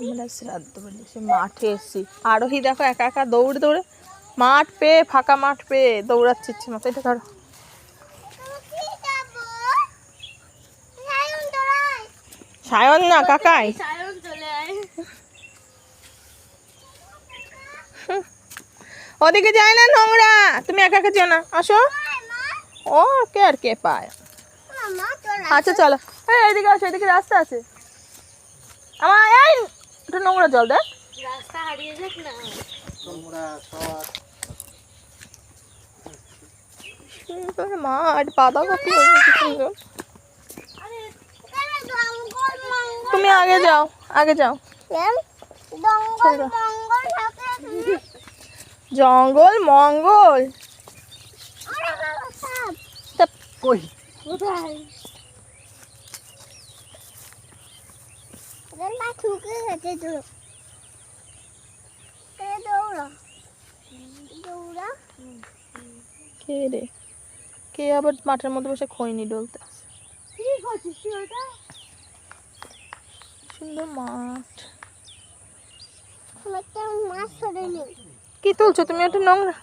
আমরা শ্রাদ্ধ বলি, সে মাঠে এসছি। আরোহী দেখো, একা একা দৌড়ে দৌড়ে মাঠ পেয়ে, ফাঁকা মাঠ পেয়ে দৌড়াচ্ছে ইচ্ছে মতো। এটা ধরো। সায়ন না, কাকাই? ওদিকে যায় না নোংরা। তুমি একা একা যেও না। আসো। ও, কে আর কে পায়? আচ্ছা চলো। হ্যাঁ এদিকে আসো, এদিকে রাস্তা আছে। একটু নোংরা জল দেখ। রাস্তা হারিয়ে যাক না। সুন্দর মাঠ বাঁধাকপি হয়েছে সুন্দর। তুমি আগে যাও আগে যাও। জঙ্গল মঙ্গল কই? কোথায়? ঠুকে গেছে তো দৌড়া দৌড়া কে রে? কে আবার মাঠের মধ্যে বসে খৈনি ডলতে সুন্দর মাঠ। কি তুলছো তুমি? একটা নোংরা।